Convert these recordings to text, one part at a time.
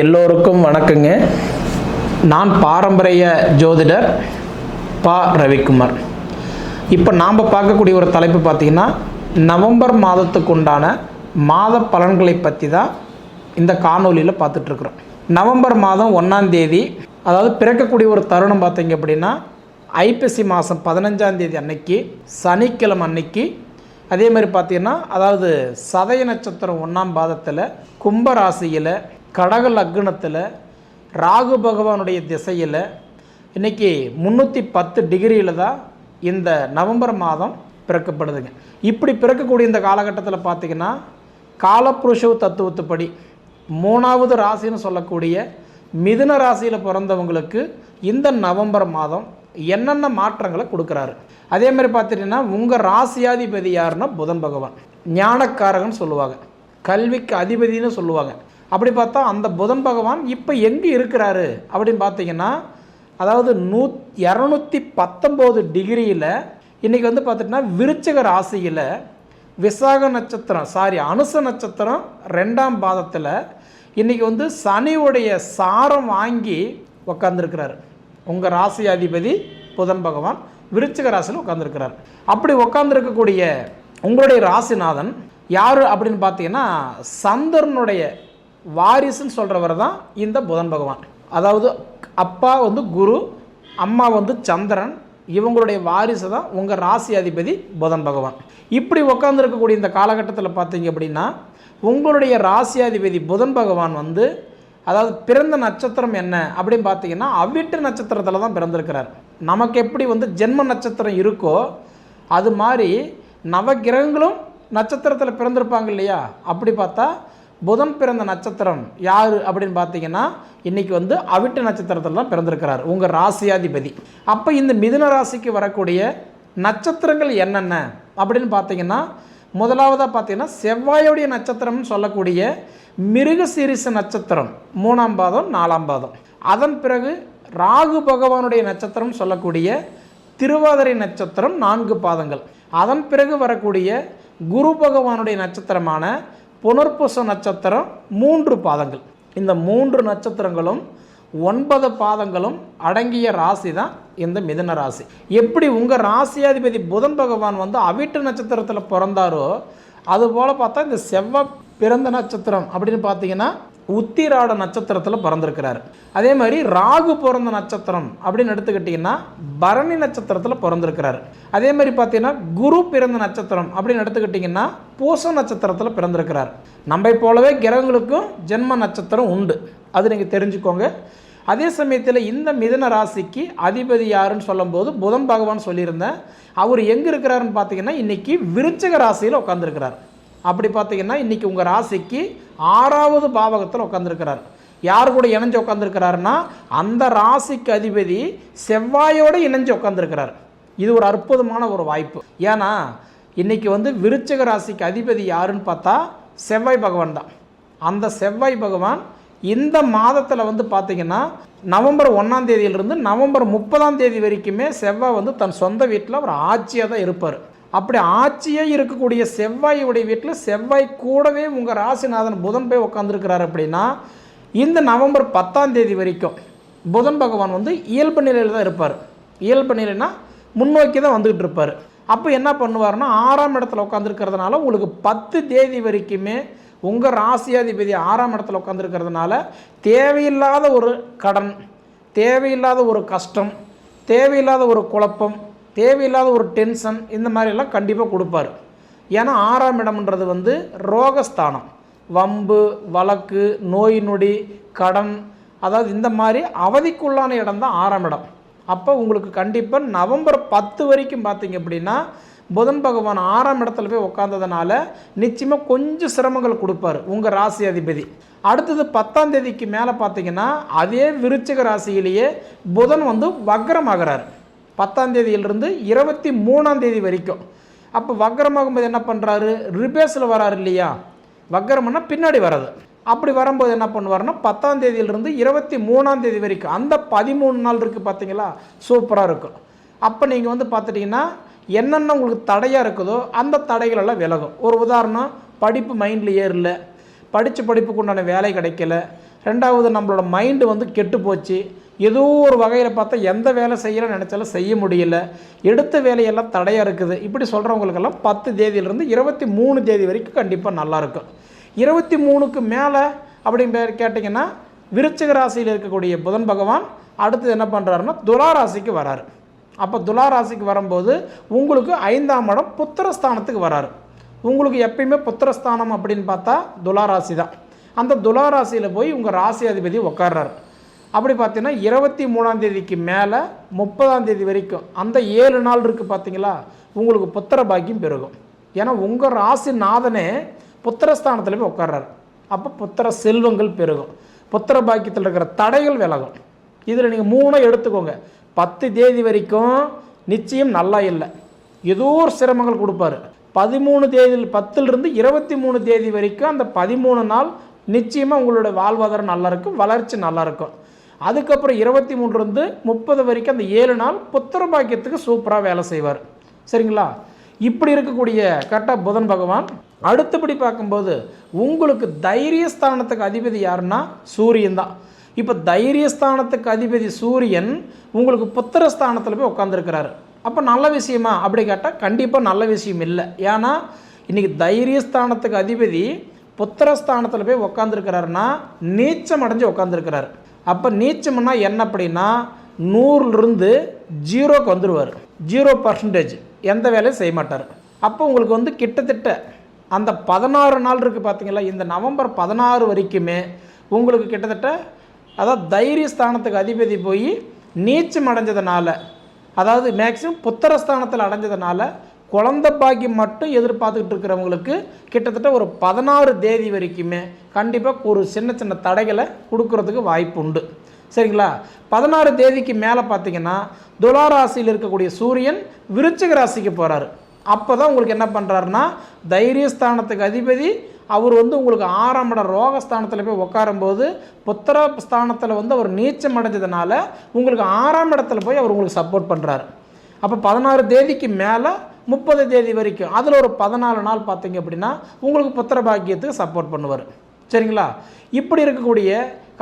எல்லோருக்கும் வணக்கங்க. நான் பாரம்பரிய ஜோதிடர் பா. ரவிக்குமார். இப்போ நாம் பார்க்கக்கூடிய ஒரு தலைப்பு பார்த்திங்கன்னா நவம்பர் மாதத்துக்கு உண்டான மாத பலன்களை பற்றி தான் இந்த காணொலியில் பார்த்துட்ருக்குறோம். நவம்பர் மாதம் ஒன்றாம் தேதி அதாவது பிறக்கக்கூடிய ஒரு தருணம் பார்த்தீங்க அப்படின்னா ஐப்பசி மாதம் பதினஞ்சாம் தேதி அன்னைக்கு சனிக்கிழமை அன்னைக்கு அதே மாதிரி பார்த்தீங்கன்னா அதாவது சதய நட்சத்திரம் ஒன்றாம் பாதத்தில் கும்ப ராசியில் கடக லக்னத்தில் ராகு பகவானுடைய திசையில் இன்றைக்கி முந்நூற்றி பத்து டிகிரியில் தான் இந்த நவம்பர் மாதம் பிறக்கப்படுதுங்க. இப்படி பிறக்கக்கூடிய இந்த காலகட்டத்தில் பார்த்தீங்கன்னா காலப்புருஷவ தத்துவத்துப்படி மூணாவது ராசின்னு சொல்லக்கூடிய மிதுன ராசியில் பிறந்தவங்களுக்கு இந்த நவம்பர் மாதம் என்னென்ன மாற்றங்களை கொடுக்குறாரு? அதே மாதிரி பார்த்துட்டிங்கன்னா உங்கள் ராசியாதிபதி யாருன்னா புதன் பகவான். ஞானக்காரகன் சொல்லுவாங்க. கல்விக்கு அதிபதினு சொல்லுவாங்க. அப்படி பார்த்தா அந்த புதன் பகவான் இப்போ எங்கே இருக்கிறாரு அப்படின்னு பார்த்தீங்கன்னா அதாவது நூ இரநூத்தி பத்தொம்போது டிகிரியில் இன்றைக்கி வந்து பார்த்துட்டிங்கன்னா விருச்சக ராசியில் விசாக நட்சத்திரம் சாரி அனுச நட்சத்திரம் ரெண்டாம் பாதத்தில் இன்றைக்கி வந்து சனியுடைய சாரம் வாங்கி உக்காந்துருக்கிறாரு. உங்கள் ராசி அதிபதி புதன் பகவான் விருச்சிக ராசியில் உட்காந்துருக்கிறார் அப்படி உட்காந்துருக்கக்கூடிய உங்களுடைய ராசிநாதன் யார் அப்படின்னு பார்த்தீங்கன்னா சந்திரனுடைய வாரிசுன்னு சொல்கிறவர் தான் இந்த புதன் பகவான். அதாவது அப்பா வந்து குரு அம்மா வந்து சந்திரன் இவங்களுடைய வாரிசு தான் உங்கள் ராசி அதிபதி புதன் பகவான். இப்படி உட்காந்துருக்கக்கூடிய இந்த காலகட்டத்தில் பார்த்தீங்க அப்படின்னா உங்களுடைய ராசியாதிபதி புதன் பகவான் வந்து அதாவது பிறந்த நட்சத்திரம் என்ன அப்படின்னு பார்த்தீங்கன்னா அவ்விட்டு நட்சத்திரத்தில் தான் பிறந்திருக்கிறார். நமக்கு எப்படி வந்து ஜென்ம நட்சத்திரம் இருக்கோ அது மாதிரி நவகிரகங்களும் நட்சத்திரத்தில் பிறந்திருப்பாங்க இல்லையா? அப்படி பார்த்தா புதன் பிறந்த நட்சத்திரம் யார் அப்படின்னு பார்த்தீங்கன்னா இன்றைக்கி வந்து அவிட்ட நட்சத்திரத்தில் தான் பிறந்திருக்கிறார். உங்கள் ராசியாதிபதி. அப்போ இந்த மிதுன ராசிக்கு வரக்கூடிய நட்சத்திரங்கள் என்னென்ன அப்படின்னு பார்த்தீங்கன்னா முதலாவதாக பார்த்தீங்கன்னா செவ்வாயுடைய நட்சத்திரம்னு சொல்லக்கூடிய மிருக சீரிச நட்சத்திரம் மூணாம் பாதம் நாலாம் பாதம். அதன் பிறகு ராகு பகவானுடைய நட்சத்திரம் சொல்லக்கூடிய திருவாதிரை நட்சத்திரம் நான்கு பாதங்கள். அதன் பிறகு வரக்கூடிய குரு பகவானுடைய நட்சத்திரமான புனர்பூச நட்சத்திரம் மூன்று பாதங்கள். இந்த மூன்று நட்சத்திரங்களும் ஒன்பது பாதங்களும் அடங்கிய ராசி தான் இந்த மிதன ராசி. எப்படி உங்கள் ராசியாதிபதி புதன் பகவான் வந்து அவிட்டு நட்சத்திரத்தில் பிறந்தாரோ அதுபோல் பார்த்தா இந்த செவ்வாய் பிறந்த நட்சத்திரம் அப்படின்னு பார்த்தீங்கன்னா உத்திராட நட்சத்திரத்தில் பிறந்திருக்கிறார். அதே மாதிரி ராகு பிறந்த நட்சத்திரம் அப்படின்னு எடுத்துக்கிட்டிங்கன்னா பரணி நட்சத்திரத்தில் பிறந்திருக்கிறார். அதே மாதிரி பார்த்தீங்கன்னா குரு பிறந்த நட்சத்திரம் அப்படின்னு எடுத்துக்கிட்டிங்கன்னா பூச நட்சத்திரத்தில் பிறந்திருக்கிறார். நம்மை போலவே கிரகங்களுக்கும் ஜென்ம நட்சத்திரம் உண்டு. அது நீங்கள் தெரிஞ்சுக்கோங்க. அதே சமயத்தில் இந்த மிதன ராசிக்கு அதிபதி யாருன்னு சொல்லும்போது புதன் பகவான் சொல்லியிருந்தேன். அவர் எங்கே இருக்கிறாருன்னு பார்த்தீங்கன்னா இன்றைக்கி விருச்சக ராசியில் உட்காந்துருக்கிறார் அப்படி பார்த்தீங்கன்னா இன்றைக்கி உங்கள் ராசிக்கு ஆறாவது பாவகத்தில் உட்காந்துருக்கிறார் யார் கூட இணைஞ்சு உட்காந்துருக்கிறாருன்னா அந்த ராசிக்கு அதிபதி செவ்வாயோடு இணைஞ்சு உட்காந்துருக்கிறார் இது ஒரு அற்புதமான ஒரு வாய்ப்பு. ஏன்னா இன்றைக்கி வந்து விருச்சக ராசிக்கு அதிபதி யாருன்னு பார்த்தா செவ்வாய் பகவான் தான். அந்த செவ்வாய் பகவான் இந்த மாதத்தில் வந்து பார்த்திங்கன்னா நவம்பர் ஒன்றாம் தேதியிலிருந்து நவம்பர் முப்பதாம் தேதி வரைக்குமே செவ்வாய் வந்து தன் சொந்த வீட்டில் ஒரு ஆட்சியாக தான் இருப்பார். அப்படி ஆட்சியே இருக்கக்கூடிய செவ்வாயுடைய வீட்டில் செவ்வாய் கூடவே உங்கள் ராசிநாதன் புதன் போய் உட்காந்துருக்கிறார் அப்படின்னா இந்த நவம்பர் பத்தாம் தேதி வரைக்கும் புதன் பகவான் வந்து இயல்பு நிலையில் தான் இருப்பார். இயல்பு நிலைனா முன்னோக்கி தான் வந்துக்கிட்டு இருப்பார். அப்போ என்ன பண்ணுவார்னா ஆறாம் இடத்துல உட்காந்துருக்கிறதுனால உங்களுக்கு பத்து தேதி வரைக்குமே உங்கள் ராசியாதிபதி ஆறாம் இடத்துல உட்காந்துருக்கிறதுனால தேவையில்லாத ஒரு கடன் தேவையில்லாத ஒரு கஷ்டம் தேவையில்லாத ஒரு குழப்பம் தேவையில்லாத ஒரு டென்ஷன் இந்த மாதிரிலாம் கண்டிப்பாக கொடுப்பாரு. ஏன்னா ஆறாம் இடம்ன்றது வந்து ரோகஸ்தானம். வம்பு வழக்கு நோய் நொடி கடன் அதாவது இந்த மாதிரி அவதிக்குள்ளான இடம் தான் ஆறாம் இடம். அப்போ உங்களுக்கு கண்டிப்பாக நவம்பர் பத்து வரைக்கும் பார்த்தீங்க அப்படின்னா புதன் பகவான் ஆறாம் இடத்துல போய் உட்காந்ததுனால நிச்சயமாக கொஞ்சம் சிரமங்கள் கொடுப்பார் உங்கள் ராசி அதிபதி. அடுத்தது பத்தாம் தேதிக்கு மேலே பார்த்தீங்கன்னா அதே விருச்சிக ராசியிலேயே புதன் வந்து வக்ரமாகிறார். பத்தாம் தேதியிலிருந்து இருபத்தி மூணாம் தேதி வரைக்கும். அப்போ வக்ரமாகும்போது என்ன பண்ணுறாரு ரிபேஸில் வராரு இல்லையா? வக்ரம்னா பின்னாடி வராது அப்படி வரும்போது என்ன பண்ணுவார்னா பத்தாம் தேதியிலிருந்து இருபத்தி மூணாம் தேதி வரைக்கும். அந்த பதிமூணு நாள் இருக்குது பார்த்தீங்களா சூப்பராக இருக்கும். அப்போ நீங்கள் வந்து பார்த்துட்டிங்கன்னா என்னென்ன உங்களுக்கு தடையாக இருக்குதோ அந்த தடைகள் எல்லாம் விலகும். ஒரு உதாரணம் படிப்பு மைண்டில் ஏறல. படித்த படிப்புக்கு உண்டான வேலை கிடைக்கல. ரெண்டாவது நம்மளோட மைண்டு வந்து கெட்டு போச்சு. ஏதோ ஒரு வகையில் பார்த்தா எந்த வேலை செய்யலாம் நினச்சாலும் செய்ய முடியல. எடுத்த வேலையெல்லாம் தடையாக இருக்குது. இப்படி சொல்கிறவங்களுக்கெல்லாம் பத்து தேதியிலிருந்து இருபத்தி மூணு தேதி வரைக்கும் கண்டிப்பாக நல்லாயிருக்கும் இருபத்தி மூணுக்கு மேலே அப்படின்னு பேர் கேட்டிங்கன்னா விருச்சிக ராசியில் இருக்கக்கூடிய புதன் பகவான் அடுத்தது என்ன பண்ணுறாருன்னா துலா ராசிக்கு வராரு. அப்போ துலா ராசிக்கு வரும்போது உங்களுக்கு ஐந்தாம் இடம் புத்திரஸ்தானத்துக்கு வராரு. உங்களுக்கு எப்பயுமே புத்திரஸ்தானம் அப்படின்னு பார்த்தா துலா ராசி தான் அந்த துலா ராசியில் போய் உங்கள் ராசி அதிபதி உட்கார்றாரு. அப்படி பார்த்தீங்கன்னா இருபத்தி மூணாம் தேதிக்கு மேலே முப்பதாம் தேதி வரைக்கும் அந்த ஏழு நாள் இருக்குது பார்த்தீங்களா உங்களுக்கு புத்திர பாக்கியம் பெருகும். ஏன்னா உங்கள் ராசி நாதனே புத்திரஸ்தானத்தில் போய் உட்கார்றாரு அப்போ புத்திர செல்வங்கள் பெருகும். புத்திர பாக்கியத்தில் இருக்கிற தடைகள் விலகும். இதில் நீங்கள் மூணை எடுத்துக்கோங்க. பத்து தேதி வரைக்கும் நிச்சயம் நல்லா இல்லை. ஏதோ ஒரு சிரமங்கள் கொடுப்பாரு. பதிமூணு தேதியில் பத்துலேருந்து இருபத்தி மூணு தேதி வரைக்கும் அந்த பதிமூணு நாள் நிச்சயமாக உங்களோட வாழ்வாதாரம் நல்லாயிருக்கும் வளர்ச்சி நல்லாயிருக்கும் அதுக்கப்புறம் இருபத்தி மூணுலேருந்து முப்பது வரைக்கும் அந்த ஏழு நாள் புத்திர பாக்கியத்துக்கு சூப்பராக வேலை செய்வார். சரிங்களா? இப்படி இருக்கக்கூடிய கரெக்டாக புதன் பகவான் அடுத்தபடி பார்க்கும்போது உங்களுக்கு தைரியஸ்தானத்துக்கு அதிபதி யாருன்னா சூரியன் தான். இப்போ தைரியஸ்தானத்துக்கு அதிபதி சூரியன் உங்களுக்கு புத்திரஸ்தானத்தில் போய் உட்காந்துருக்கிறாரு அப்போ நல்ல விஷயமா? அப்படி கேட்டால் கண்டிப்பாக நல்ல விஷயம் இல்லை. ஏன்னா இன்றைக்கி தைரியஸ்தானத்துக்கு அதிபதி புத்திரஸ்தானத்தில் போய் உட்காந்துருக்கிறாருன்னா நீச்சம் அடைஞ்சு உட்காந்துருக்கிறாரு அப்போ நீச்சம்னா என்ன அப்படின்னா நூறுலேருந்து ஜீரோக்கு வந்துடுவார் ஜீரோ பர்சன்டேஜ் எந்த வேலையும் செய்ய மாட்டார். அப்போ உங்களுக்கு வந்து கிட்டத்தட்ட அந்த பதினாறு நாள் இருக்குது பார்த்தீங்களா இந்த நவம்பர் பதினாறு வரைக்குமே உங்களுக்கு கிட்டத்தட்ட அதாவது தைரிய ஸ்தானத்துக்கு அதிபதி போய் நீச்சம் அடைஞ்சதுனால அதாவது மேக்சிமம் புத்திரஸ்தானத்தில் அடைஞ்சதுனால குழந்த பாக்கியம் மட்டும் எதிர்பார்த்துக்கிட்டு இருக்கிறவங்களுக்கு கிட்டத்தட்ட ஒரு பதினாறு தேதி வரைக்குமே கண்டிப்பாக ஒரு சின்ன சின்ன தடைகளை கொடுக்கறதுக்கு வாய்ப்பு உண்டு. சரிங்களா? பதினாறு தேதிக்கு மேலே பார்த்தீங்கன்னா துலா ராசியில் இருக்கக்கூடிய சூரியன் விருச்சிக ராசிக்கு போகிறாரு அப்போ தான் உங்களுக்கு என்ன பண்ணுறாருன்னா தைரியஸ்தானத்துக்கு அதிபதி அவர் வந்து உங்களுக்கு ஆறாம் இடம் ரோகஸ்தானத்தில் போய் உட்காரும்போது புத்திர ஸ்தானத்தில் வந்து அவர் நீச்சம் அடைஞ்சதுனால உங்களுக்கு ஆறாம் இடத்துல போய் அவர் உங்களுக்கு சப்போர்ட் பண்ணுறாரு அப்போ பதினாறு தேதிக்கு மேலே முப்பது தேதி வரைக்கும். அதில் ஒரு பதினாலு நாள் பார்த்தீங்க அப்படின்னா உங்களுக்கு புத்திர பாக்கியத்துக்கு சப்போர்ட் பண்ணுவார். சரிங்களா? இப்படி இருக்கக்கூடிய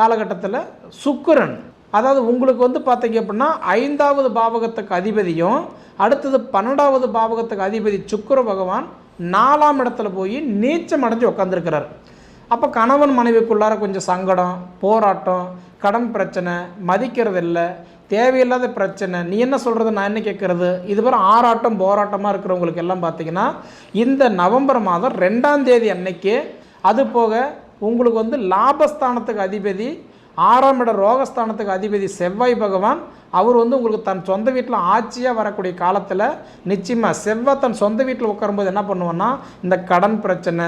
காலகட்டத்தில் சுக்கரன் அதாவது உங்களுக்கு வந்து பார்த்தீங்க அப்படின்னா ஐந்தாவது பாவகத்துக்கு அதிபதியும் அடுத்தது பன்னெண்டாவது பாவகத்துக்கு அதிபதி சுக்கர பகவான் நாலாம் இடத்துல போய் நீச்சம் அடைஞ்சு உட்காந்துருக்கிறார் அப்போ கணவன் மனைவிக்குள்ளார கொஞ்சம் சங்கடம் போராட்டம் கடன் பிரச்சனை மதிக்கிறது இல்லை தேவையில்லாத பிரச்சனை. நீ என்ன சொல்கிறது நான் என்ன கேட்குறது இதுவரை ஆறாட்டம் போராட்டமாக இருக்கிறவங்களுக்கு எல்லாம் பார்த்தீங்கன்னா இந்த நவம்பர் மாதம் ரெண்டாம் தேதி அன்னைக்கு அது போக உங்களுக்கு வந்து லாபஸ்தானத்துக்கு அதிபதி ஆறாம் இட ரோகஸ்தானத்துக்கு அதிபதி செவ்வாய் பகவான் அவர் வந்து உங்களுக்கு தன் சொந்த வீட்டில் ஆட்சியாக வரக்கூடிய காலத்தில் நிச்சயமாக செவ்வாய் தன் சொந்த வீட்டில் உட்காரும்போது என்ன பண்ணுவோன்னா இந்த கடன் பிரச்சனை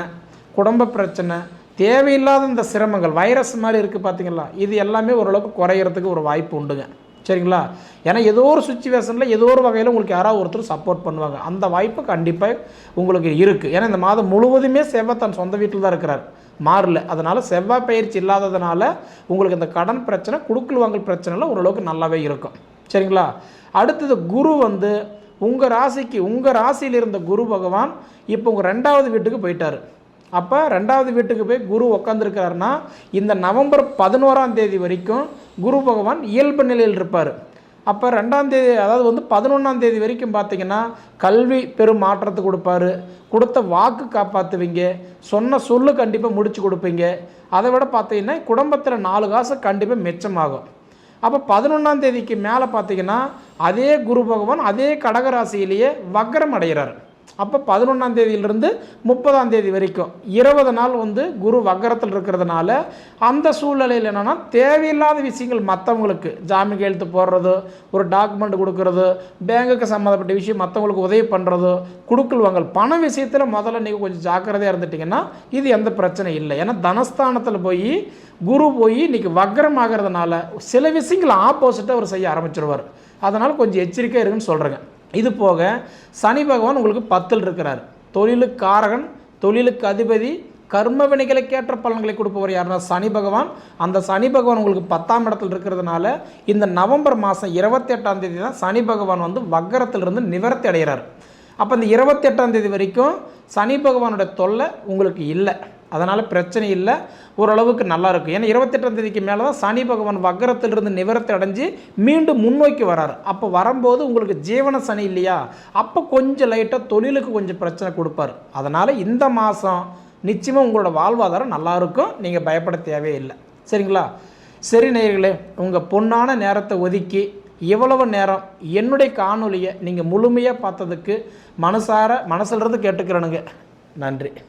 குடும்ப பிரச்சனை தேவையில்லாத இந்த சிரமங்கள் வைரஸ் மாதிரி இருக்குது பார்த்தீங்களா இது எல்லாமே ஓரளவுக்கு குறையிறதுக்கு ஒரு வாய்ப்பு உண்டுங்க. சரிங்களா? ஏன்னா ஏதோ ஒரு சுச்சுவேஷனில் ஏதோ ஒரு வகையில் உங்களுக்கு யாராவது ஒருத்தர் சப்போர்ட் பண்ணுவாங்க. அந்த வாய்ப்பு கண்டிப்பாக உங்களுக்கு இருக்குது ஏன்னா இந்த மாதம் முழுவதுமே செவ்வாய் தன் சொந்த வீட்டில் தான் இருக்கிறார். மாறல. அதனால் செவ்வாய் பயிற்சி இல்லாததுனால உங்களுக்கு இந்த கடன் பிரச்சனை குடுக்கல் வாங்கல் பிரச்சனைலாம் ஓரளவுக்கு நல்லாவே இருக்கும். சரிங்களா? அடுத்தது குரு வந்து உங்கள் ராசிக்கு உங்கள் ராசியில் இருந்த குரு பகவான் இப்போ உங்கள் ரெண்டாவது வீட்டுக்கு போயிட்டார். அப்போ ரெண்டாவது வீட்டுக்கு போய் குரு உக்காந்துருக்கிறாருன்னா இந்த நவம்பர் பதினோராம் தேதி வரைக்கும் குரு பகவான் இயல்பு நிலையில் இருப்பார். அப்போ ரெண்டாம் தேதி அதாவது வந்து பதினொன்றாம் தேதி வரைக்கும் பார்த்தீங்கன்னா கல்வி பெரும் மாற்றத்தை கொடுப்பாரு. கொடுத்த வாக்கு காப்பாற்றுவீங்க சொன்ன சொல்லு கண்டிப்பாக முடிச்சு கொடுப்பீங்க. அதை விட பார்த்தீங்கன்னா குடும்பத்தில் நாலு காசு கண்டிப்பாக மிச்சமாகும். அப்போ பதினொன்றாம் தேதிக்கு மேலே பார்த்தீங்கன்னா அதே குரு பகவான் அதே கடகராசியிலேயே வக்ரம் அடைகிறார். அப்போ பதினொன்றாம் தேதியிலிருந்து முப்பதாம் தேதி வரைக்கும் இருபது நாள் வந்து குரு வக்கரத்தில் இருக்கிறதுனால அந்த சூழ்நிலையில் என்னென்னா தேவையில்லாத விஷயங்கள் மற்றவங்களுக்கு ஜாமீன் கையெழுத்து போடுறது ஒரு டாக்குமெண்ட் கொடுக்கறது பேங்குக்கு சம்மந்தப்பட்ட விஷயம் மற்றவங்களுக்கு உதவி பண்ணுறது குடுக்கல் வாங்கல் பண விஷயத்தில் முதல்ல நீங்கள் கொஞ்சம் ஜாக்கிரதையாக இருந்துட்டிங்கன்னா இது எந்த பிரச்சனையும் இல்லை. ஏன்னா தனஸ்தானத்தில் போய் குரு போய் இன்றைக்கி வக்கரம் ஆகிறதுனால சில விஷயங்கள் ஆப்போசிட்டாக அவர் செய்ய ஆரம்பிச்சிருவார். அதனால் கொஞ்சம் எச்சரிக்கையாக இருக்குன்னு சொல்கிறேங்க இது போக சனி பகவான் உங்களுக்கு பத்தில் இருக்கிறார். தொழிலுக்கு காரகன் தொழிலுக்கு அதிபதி கர்ம வினைகளுக்கேற்ற பலன்களை கொடுப்பவர் யாருன்னா சனி பகவான். அந்த சனி பகவான் உங்களுக்கு பத்தாம் இடத்துல இருக்கிறதுனால இந்த நவம்பர் மாதம் இருபத்தெட்டாம் தேதி தான் சனி பகவான் வந்து வக்கரத்திலிருந்து நிவர்த்தி அடைகிறார். அப்போ இந்த இருபத்தெட்டாம் தேதி வரைக்கும் சனி பகவானுடைய தொல்லை உங்களுக்கு இல்லை. அதனால் பிரச்சனை இல்லை. ஓரளவுக்கு நல்லாயிருக்கும் ஏன்னா இருபத்தெட்டாம் தேதிக்கு மேலே தான் சனி பகவான் வக்கரத்திலிருந்து நிவர்த்தி அடைஞ்சு மீண்டும் முன்னோக்கி வராரு. அப்போ வரும்போது உங்களுக்கு ஜீவன சனி இல்லையா? அப்போ கொஞ்சம் லைட்டாக தொழிலுக்கு கொஞ்சம் பிரச்சனை கொடுப்பார். அதனால் இந்த மாதம் நிச்சயமாக உங்களோட வாழ்வாதாரம் நல்லாயிருக்கும் நீங்கள் பயப்பட தேவையில்லை சரிங்களா? சரி நேயர்களே உங்கள் பொன்னான நேரத்தை ஒதுக்கி இவ்வளவு நேரம் என்னுடைய காணொலியை நீங்கள் முழுமையாக பார்த்ததுக்கு மனசார மனசுலேருந்து கேட்டுக்கிறேனுங்க. நன்றி.